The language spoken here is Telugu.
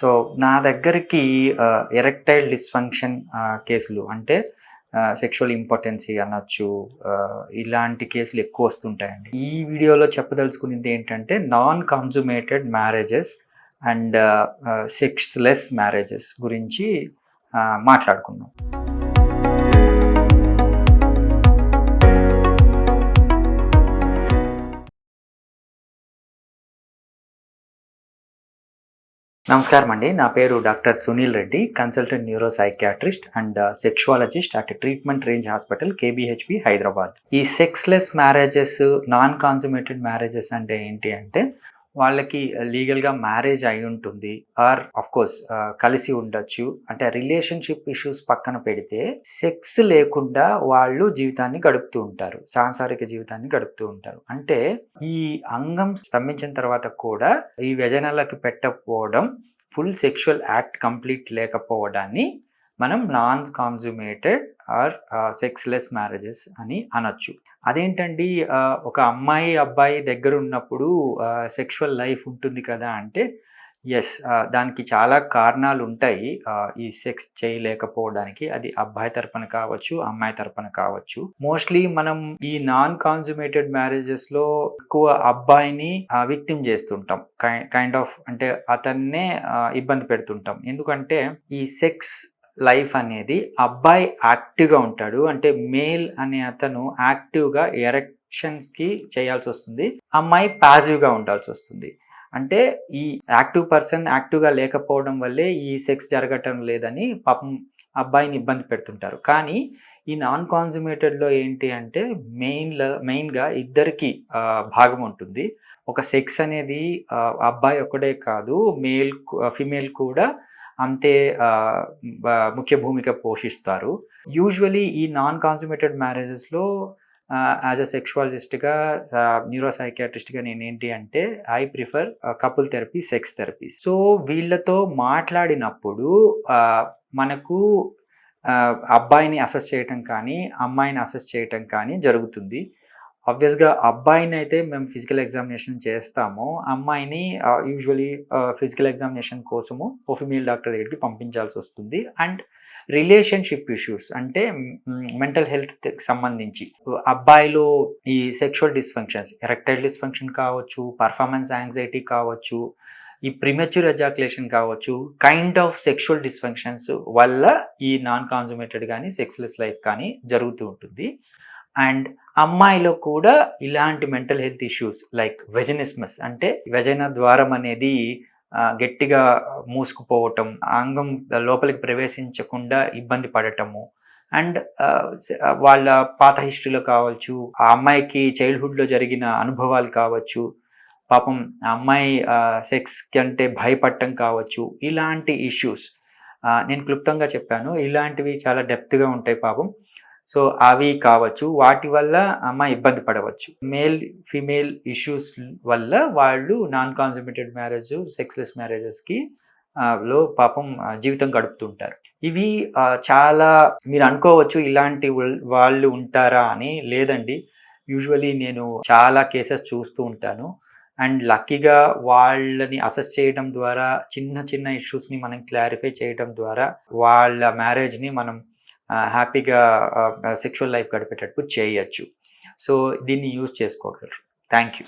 సో నా దగ్గరికి ఎరెక్టైల్ డిస్ఫంక్షన్ కేసులు అంటే సెక్షువల్ ఇంపార్టెన్సీ అనొచ్చు ఇలాంటి కేసులు ఎక్కువ వస్తుంటాయండి. ఈ వీడియోలో చెప్పదలుచుకునేది ఏంటంటే non consummated marriages and sexless marriages గురించి మాట్లాడుకుందాం. నమస్కారం అండి నా పేరు doctor Sunil Reddy consultant neuro psychiatrist and sexologist at treatment range hospital KBHP Hyderabad. ఈ sexless marriages non consummated marriages అంటే ఏంటి అంటే వాళ్ళకి లీగల్గా మ్యారేజ్ అయి ఉంటుంది. ఆర్ అఫ్ కోర్స్ కలిసి ఉండొచ్చు. అంటే రిలేషన్షిప్ ఇష్యూస్ పక్కన పెడితే సెక్స్ లేకుండా వాళ్ళు జీవితాన్ని గడుపుతూ ఉంటారు. సాంసారిక జీవితాన్ని గడుపుతూ ఉంటారు. అంటే ఈ అంగం స్తంభించిన తర్వాత కూడా ఈ వ్యజనాలకి పెట్టకపోవడం ఫుల్ సెక్షువల్ యాక్ట్ కంప్లీట్ లేకపోవడాన్ని మనం non consummated or sexless marriages అని అనొచ్చు. అదేంటండి uh, ఒక అమ్మాయి అబ్బాయి దగ్గర ఉన్నప్పుడు uh, సెక్షువల్ లైఫ్ ఉంటుంది కదా అంటే ఎస్ uh, దానికి చాలా కారణాలు ఉంటాయి. ఈ సెక్స్ చేయలేకపోవడానికి అది అబ్బాయి తరపున కావచ్చు అమ్మాయి తరపున కావచ్చు. మోస్ట్లీ మనం ఈ నాన్ కాన్జుమేటెడ్ మ్యారేజెస్లో ఎక్కువ అబ్బాయిని విక్టిమ్ చేస్తుంటాం. కైండ్ ఆఫ్ అంటే అతన్నే ఇబ్బంది పెడుతుంటాం. ఎందుకంటే ఈ సెక్స్ లైఫ్ అనేది అబ్బాయి యాక్టివ్గా ఉంటాడు. అంటే మేల్ అనే అతను యాక్టివ్గా ఎరెక్షన్స్కి చేయాల్సి వస్తుంది. అమ్మాయి పాజివ్గా ఉండాల్సి వస్తుంది. అంటే ఈ యాక్టివ్ పర్సన్ యాక్టివ్గా లేకపోవడం వల్లే ఈ సెక్స్ జరగటం లేదని పాపం అబ్బాయిని ఇబ్బంది పెడుతుంటారు. కానీ ఈ నాన్ కాన్సుమేటెడ్లో ఏంటి అంటే మెయిన్లో మెయిన్గా ఇద్దరికి భాగం ఉంటుంది. ఒక సెక్స్ అనేది అబ్బాయి ఒక్కడే కాదు మేల్ ఫిమేల్ కూడా అంతే ముఖ్య భూమిక పోషిస్తారు. యూజువలీ ఈ నాన్ కాన్సుమేటెడ్ మ్యారేజెస్లో యాజ్ అ సెక్షువాలజిస్ట్గా న్యూరో నేనేంటి నేను ఏంటి అంటే I prefer couple therapy sex therapy so వీళ్ళతో మాట్లాడినప్పుడు మనకు అబ్బాయిని అసెస్ చేయటం కానీ అమ్మాయిని అసెస్ చేయటం కానీ జరుగుతుంది. ఆబ్వియస్గా అబ్బాయిని అయితే మేము ఫిజికల్ ఎగ్జామినేషన్ చేస్తాము. అమ్మాయిని యూజువలీ ఫిజికల్ ఎగ్జామినేషన్ కోసము ఓ ఫిమేల్ డాక్టర్ దగ్గరికి పంపించాల్సి వస్తుంది. అండ్ రిలేషన్షిప్ ఇష్యూస్ అంటే మెంటల్ హెల్త్ సంబంధించి. అబ్బాయిలో ఈ సెక్షువల్ డిస్ఫంక్షన్స్ ఎరెక్టైల్ డిస్ఫంక్షన్ కావచ్చు పర్ఫార్మెన్స్ యాంగ్జైటీ కావచ్చు ఈ ప్రిమెచ్యూర్ ఎజాకులేషన్ కావచ్చు కైండ్ ఆఫ్ సెక్షువల్ డిస్ఫంక్షన్స్ వల్ల ఈ నాన్ కాన్జుమేటెడ్ కానీ సెక్స్లెస్ లైఫ్ కానీ జరుగుతూ ఉంటుంది. అండ్ అమ్మాయిలో కూడా ఇలాంటి mental health issues like vaginismus అంటే వెజైన ద్వారం అనేది గట్టిగా మూసుకుపోవటం అంగం లోపలికి ప్రవేశించకుండా ఇబ్బంది పడటము. అండ్ వాళ్ళ పాత హిస్టరీలో కావచ్చు ఆ అమ్మాయికి చైల్డ్హుడ్లో జరిగిన అనుభవాలు కావచ్చు పాపం ఆ అమ్మాయి సెక్స్ కంటే భయపడటం కావచ్చు ఇలాంటి ఇష్యూస్. నేను క్లుప్తంగా చెప్పాను ఇలాంటివి చాలా డెప్త్గా ఉంటాయి పాపం. సో అవి కావచ్చు వాటి వల్ల అమ్మాయి ఇబ్బంది పడవచ్చు. మేల్ ఫీమేల్ ఇష్యూస్ వల్ల వాళ్ళు నాన్ కాన్సన్ట్రేటెడ్ మ్యారేజ్ సెక్స్లెస్ మ్యారేజెస్కి లో పాపం జీవితం గడుపుతుంటారు. ఇవి చాలా మీరు అనుకోవచ్చు ఇలాంటి వాళ్ళు ఉంటారా అని లేదండి. యూజువలీ నేను చాలా కేసెస్ చూస్తూ ఉంటాను. అండ్ లక్కీగా వాళ్ళని అసెస్ చేయడం ద్వారా చిన్న చిన్న ఇష్యూస్ని మనం క్లారిఫై చేయడం ద్వారా వాళ్ళ మ్యారేజ్ని మనం హ్యాపీగా సెక్షువల్ లైఫ్ గడిపేటట్టు చేయొచ్చు. సో దీన్ని యూజ్ చేసుకోగలరు. Thank you